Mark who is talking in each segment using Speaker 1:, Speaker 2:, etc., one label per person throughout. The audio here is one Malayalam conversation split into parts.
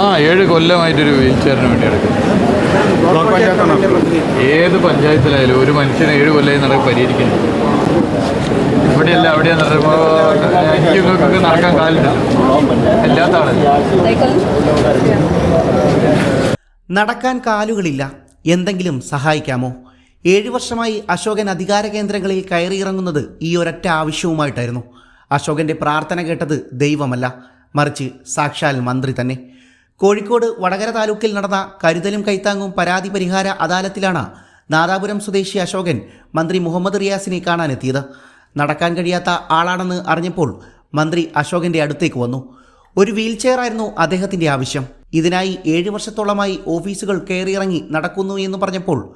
Speaker 1: ആ ഏഴ് കൊല്ലമായിട്ടൊരു വീൽ ചെയറിന് വേണ്ടി എടുക്കും ഏത് പഞ്ചായത്തിലായാലും ഒരു മനുഷ്യനെ ഏഴ് കൊല്ലമായി നടക്കും പരിഹരിക്കുന്നു. ഇവിടെയല്ല അവിടെ നടക്കുമ്പോൾ എനിക്ക് ഇങ്ങൾക്കൊക്കെ നടക്കാൻ കാലില്ല അല്ലാത്ത
Speaker 2: നടക്കാൻ കാലുകളില്ല. എന്തെങ്കിലും സഹായിക്കാമോ? ഏഴു വർഷമായി അശോകൻ അധികാര കേന്ദ്രങ്ങളിൽ കയറിയിറങ്ങുന്നത് ഈ ഒരൊറ്റ ആവശ്യവുമായിട്ടായിരുന്നു. അശോകന്റെ പ്രാർത്ഥന കേട്ടത് ദൈവമല്ല. മറിച്ച് സാക്ഷാൽ മന്ത്രി തന്നെ. കോഴിക്കോട് വടകര താലൂക്കിൽ നടന്ന കരുതലും കൈത്താങ്ങും പരാതി പരിഹാര അദാലത്തിലാണ് നാദാപുരം സ്വദേശി അശോകൻ മന്ത്രി മുഹമ്മദ് റിയാസിനെ കാണാനെത്തിയത്. നടക്കാൻ കഴിയാത്ത ആളാണെന്ന് അറിഞ്ഞപ്പോൾ മന്ത്രി അശോകന്റെ അടുത്തേക്ക് വന്നു. ഒരു വീൽ ചെയറായിരുന്നു അദ്ദേഹത്തിന്റെ ആവശ്യം. ഇതിനായി ഏഴ് വർഷത്തോളമായി ഓഫീസുകൾ കയറിയിറങ്ങി നടക്കുന്നു എന്ന് പറഞ്ഞപ്പോൾ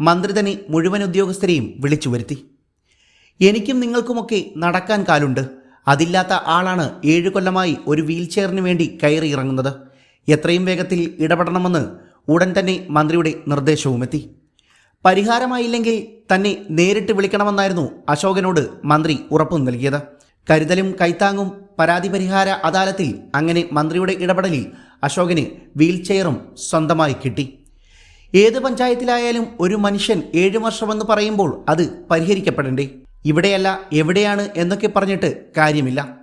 Speaker 2: മന്ത്രി തന്നെ മുഴുവൻ ഉദ്യോഗസ്ഥരെയും വിളിച്ചു വരുത്തി. എനിക്കും നിങ്ങൾക്കുമൊക്കെ നടക്കാൻ കാലുണ്ട്. അതില്ലാത്ത ആളാണ് ഏഴു കൊല്ലമായി ഒരു വീൽ ചെയറിന് വേണ്ടി കയറിയിറങ്ങുന്നത്. എത്രയും വേഗത്തിൽ ഇടപെടണമെന്ന് ഉടൻ തന്നെ മന്ത്രിയുടെ നിർദ്ദേശവുമെത്തി. പരിഹാരമായില്ലെങ്കിൽ തന്നെ നേരിട്ട് വിളിക്കണമെന്നായിരുന്നു അശോകനോട് മന്ത്രി ഉറപ്പു നൽകിയത്. കരുതലും കൈത്താങ്ങും പരാതി പരിഹാര അദാലത്തിൽ അങ്ങനെ മന്ത്രിയുടെ ഇടപെടലിൽ അശോകന് വീൽചെയറും സ്വന്തമായി കിട്ടി. ഏത് പഞ്ചായത്തിലായാലും ഒരു മനുഷ്യൻ ഏഴു വർഷമെന്ന് പറയുമ്പോൾ അത് പരിഹരിക്കപ്പെടണ്ടേ? ഇവിടെയല്ല എവിടെയാണ് എന്നൊക്കെ പറഞ്ഞിട്ട് കാര്യമില്ല.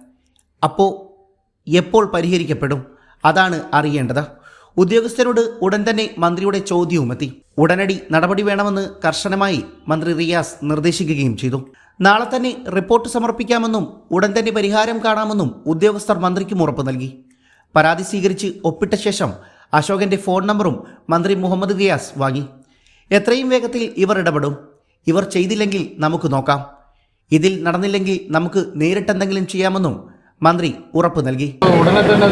Speaker 2: അപ്പോൾ എപ്പോൾ പരിഹരിക്കപ്പെടും? അതാണ് അറിയേണ്ടത്. ഉദ്യോഗസ്ഥരോട് ഉടൻ തന്നെ മന്ത്രിയുടെ ചോദ്യവുമെത്തി ഉടനടി നടപടി വേണമെന്ന് കർശനമായി മന്ത്രി റിയാസ് നിർദ്ദേശിക്കുകയും ചെയ്തു. നാളെ തന്നെ റിപ്പോർട്ട് സമർപ്പിക്കാമെന്നും ഉടൻ തന്നെ പരിഹാരം കാണാമെന്നും ഉദ്യോഗസ്ഥർ മന്ത്രിക്കും ഉറപ്പ് നൽകി. പരാതി സ്വീകരിച്ച് ഒപ്പിട്ട ശേഷം അശോകന്റെ ഫോൺ നമ്പറും മന്ത്രി മുഹമ്മദ് റിയാസ് വാങ്ങി. എത്രയും വേഗത്തിൽ ഇവർ ഇടപെടും. ഇവർ ചെയ്തില്ലെങ്കിൽ നമുക്ക് നോക്കാം. ഇതിൽ നടന്നില്ലെങ്കിൽ നമുക്ക് നേരിട്ടെന്തെങ്കിലും ചെയ്യാമെന്നും മന്ത്രി ഉറപ്പ് നൽകി.
Speaker 1: ഉടനെ തന്നെ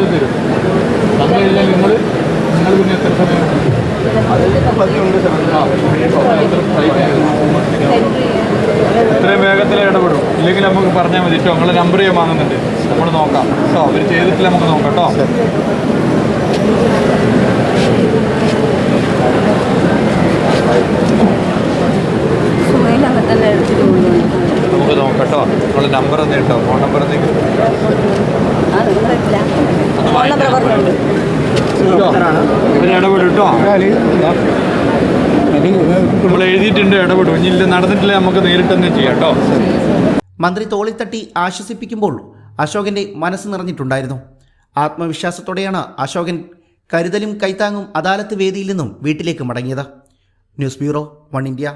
Speaker 1: എത്രയും വേഗത്തിൽ ഇടപെടും. ഇല്ലെങ്കിൽ നമുക്ക് പറഞ്ഞാൽ മതി കേട്ടോ നിങ്ങളെ നമ്പർ ഞാൻ വാങ്ങുന്നുണ്ട് നമ്മൾ നോക്കാം. കേട്ടോ അവർ ചെയ്തിട്ടില്ല നമുക്ക് നോക്കാം കേട്ടോ
Speaker 3: സുമയിൽ അങ്ങനെ തന്നെ എടുത്തിട്ട് കൊണ്ടുവന്നു
Speaker 1: നമുക്ക് നോക്കാം കേട്ടോ നിങ്ങളെ നമ്പർ ഒന്ന് കേട്ടോ ഫോൺ നമ്പർ എന്തെങ്കിലും
Speaker 3: ആ നമ്പർ പറഞ്ഞുണ്ട്
Speaker 1: ഇവർ ഇടപെടും കേട്ടോ നമ്മൾ എഴുതിയിട്ടുണ്ട് ഇടപെടും. ഇനി നടന്നിട്ടില്ല നമുക്ക് കേട്ടോ
Speaker 2: മന്ത്രി തോളിത്തട്ടി ആശ്വസിപ്പിക്കുമ്പോൾ അശോകന്റെ മനസ്സ് നിറഞ്ഞിട്ടുണ്ടായിരുന്നു. ആത്മവിശ്വാസത്തോടെയാണ് അശോകൻ കരുതലും കൈത്താങ്ങും അദാലത്ത് വേദിയിൽ നിന്നും വീട്ടിലേക്ക് മടങ്ങിയത്. News bureau one India.